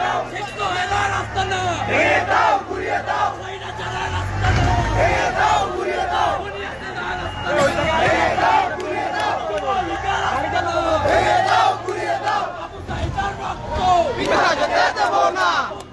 দাও রাস্তা না দাও গুড়িয়ে দাও ¡Viva la gente!